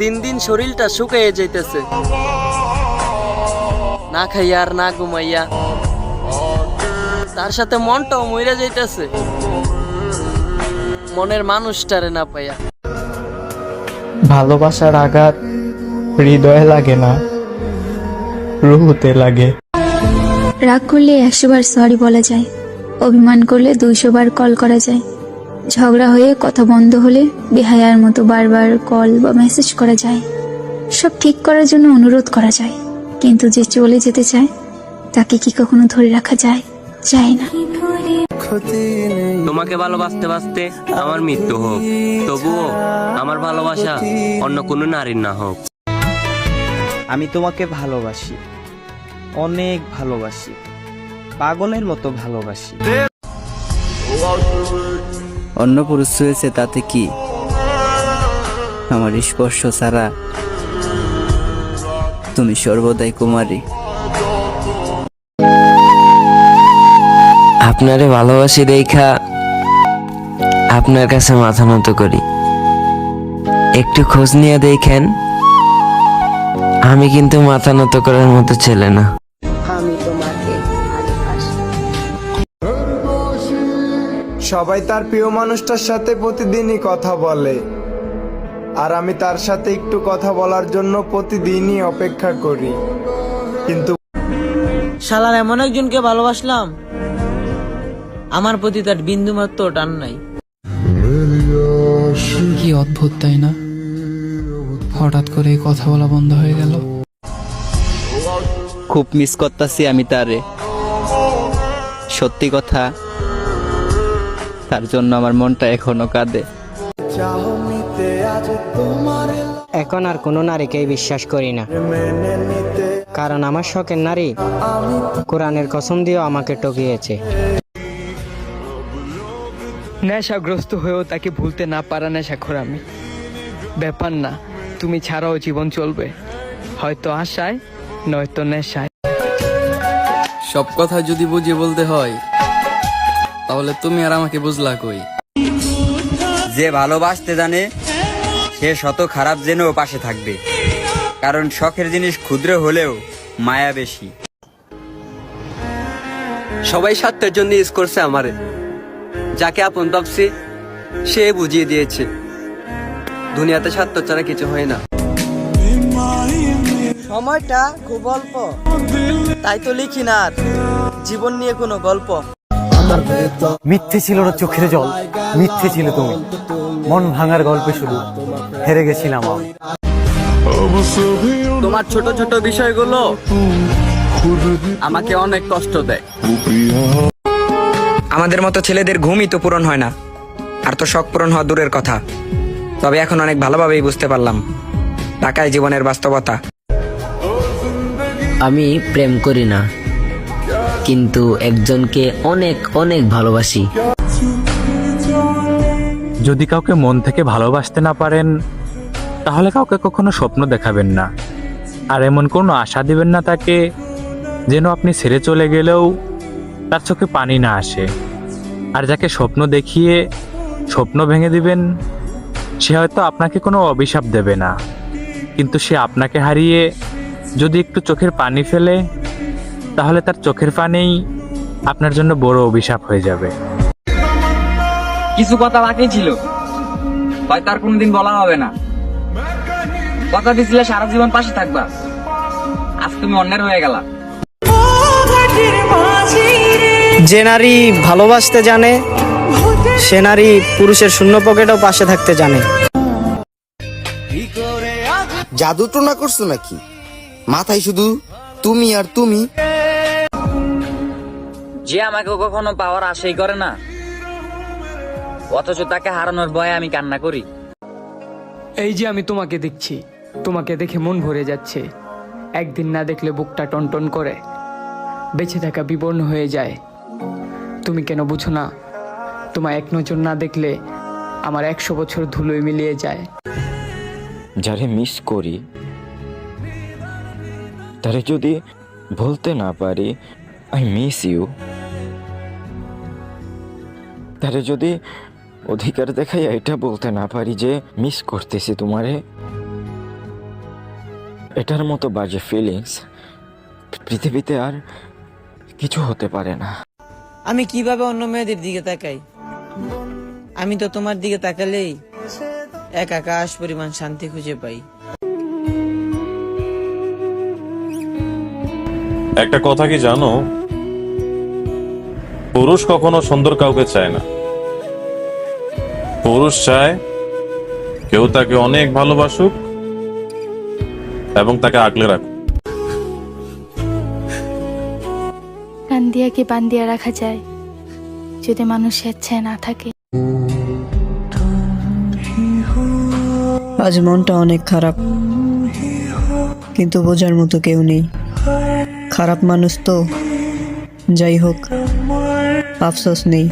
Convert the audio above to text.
দিন দিন শরীরটা শুকিয়ে যাইতেছে। না খাইয়া আর না ঘুমাইয়া। তার সাথে মনটাও মইরা যাইতেছে। মনের মানুষটারে না পাইয়া। ভালোবাসার আঘাত হৃদয়ে লাগে না রুহুতে লাগে। রাগ করলে একশো বার সরি বলা যায় অভিমান করলে দুইশো বার কল করা যায়। ঝগড়া হয়ে কথা বন্ধ হলে বেহায়ার মতো বারবার কল বা মেসেজ করা যায়। সব ঠিক করার জন্য অনুরোধ করা যায়। কিন্তু যে চলে যেতে চায় তাকে কি কখনো ধরে রাখা যায়? যায় না। তোমাকে ভালোবাসতে বাসতে আমার মৃত্যু হোক। তবুও আমার ভালোবাসা অন্য কোনো নারীর না হোক। আমি তোমাকে ভালোবাসি। অনেক ভালোবাসি। পাগলের মতো ভালোবাসি। অন্য পুরুষ হয়েছে, তাতে কি? আমার স্পর্শ ছাড়া তুমি সর্বদাই কুমারী। আপনারে ভালোবাসি দেখা আপনার কাছে মাথা নত করি। একটু খোঁজ নিয়ে দেখেন, আমি কিন্তু মাথা নত করার মতো ছেলে না। সবাই তার প্রিয় মানুষটার সাথে প্রতিদিনই কথা বলে। আর আমি তার সাথে একটু কথা বলার জন্য প্রতিদিনই অপেক্ষা করি। কিন্তু শালার এমন একজনকে ভালোবাসলাম আমার প্রতি তার বিন্দু মাত্র টান নাই। কি অদ্ভুত তাই না? হঠাৎ করে কথা বলা বন্ধ হয়ে গেল। খুব মিস করতাছি আমি তারে। সত্যি কথা তার জন্য আমার মনটা এখনও কাঁদে। এখন আর কোনো নারীকেই বিশ্বাস করি না। কারণ আমার শখের নারী কোরআনের কসম দিয়েও আমাকে টকিয়েছে নেশাগ্রস্ত হয়েও তাকে ভুলতে না পারা নেশাখোর আমি ব্যাপার না তুমি ছাড়াও জীবন চলবে। হয়তো আশায় নয়তো নেশায়। সব কথা যদি বুঝিয়ে বলতে হয় তাহলে তুমি আর আমাকে বুঝলা কই? যে ভালোবাসতে জানে সে শত খারাপ জেনেও পাশে থাকবে। কারণ শখের জিনিস ক্ষুদ্র হলেও মায়া বেশি। সবাই স্বার্থের জন্য ইউজ করছে আমারে। যাকে আপন ভাবছি সে বুঝিয়ে দিয়েছে। দুনিয়াতে স্বার্থ ছাড়া কিছু হয় না। সময়টা খুব অল্প। তাই তো লিখি না জীবন নিয়ে কোনো গল্প। মিথ্যে ছিল না চোখের জল মিথ্যে ছিল তুমি। মন ভাঙার গল্পে শুধু হেরে গেছিলাম তোমার ছোট ছোট বিষয়গুলো আমাকে অনেক কষ্ট দেয়। আমাদের মতো ছেলেদের ঘুমই তো পূরণ হয় না আর তো শখ পূরণ হওয়া দূরের কথা। তবে এখন অনেক ভালোভাবেই বুঝতে পারলাম টাকায় জীবনের বাস্তবতা। আমি প্রেম করি না। কিন্তু একজনকে অনেক অনেক ভালোবাসি। যদি কাউকে মন থেকে ভালোবাসতে না পারেন, তাহলে কাউকে কখনো স্বপ্ন দেখাবেন না। আর এমন কোনো আশা দিবেন না তাকে, যেন আপনি ছেড়ে চলে গেলেও তার চোখে পানি না আসে। আর যাকে স্বপ্ন দেখিয়ে স্বপ্ন ভেঙে দিবেন, সে হয়তো আপনাকে কোনো অভিশাপ দেবে না। কিন্তু সে আপনাকে হারিয়ে যদি একটু চোখের পানি ফেলে তাহলে তার চোখের পানেই আপনার জন্য বড় অভিশাপ হয়ে যাবে। কিছু কথা বাকি ছিল। হয়তো আর কোনোদিন বলা হবে না। কথা দিছিলে সারা জীবন পাশে থাকবা। আজ তুমি অন্যের হয়ে গেলা। যে নারী ভালোবাসতে জানে সে নারী পুরুষের শূন্য পকেটেও পাশে থাকতে জানে। জাদু টোনা করছ নাকি? মাথায় শুধু তুমি আর তুমি যে আমাকে কখনো পাওয়ার আশাই করে না অথচ তাকে হারানোর ভয়ে আমি কান্না করি। এই যে আমি তোমাকে দেখছি তোমাকে দেখে মন ভরে যাচ্ছে। একদিন না দেখলে বুকটা টনটন করে বেঁচে থাকা বিবর্ণ হয়ে যায়। তুমি কেন বুঝো না তোমায় এক নজর না দেখলে আমার একশো বছর ধুলোয় মিলিয়ে যায়। যারে মিস করি তারে যদি বলতে না পারি আই মিস ইউ তারে যদি অধিকার দেখাই এটা বলতে না পারি যে মিস করতেছি তোমারে এটার মতো বাজে ফিলিংস পৃথিবীতে আর কিছু হতে পারে না। আমি কীভাবে অন্য মেয়েদের দিকে তাকাই? আমি তো তোমার দিকে তাকালেই এক আকাশ পরিমাণ শান্তি খুঁজে পাই। একটা কথা কি জানো? পুরুষ কখনো সুন্দর কাউকে চায় না। পুরুষ চায় কেউ তাকে অনেক ভালোবাসুক এবং তাকে আগলে রাখুক। কান্দিয়াকে বান্দিয়া রাখা যায় যদি মানুষ স্বেচ্ছায় না থাকে। আজ মনটা অনেক খারাপ কিন্তু বোঝার মতো কেউ নেই। খারাপ মানুষ তো যাই হোক। আফসোস নেই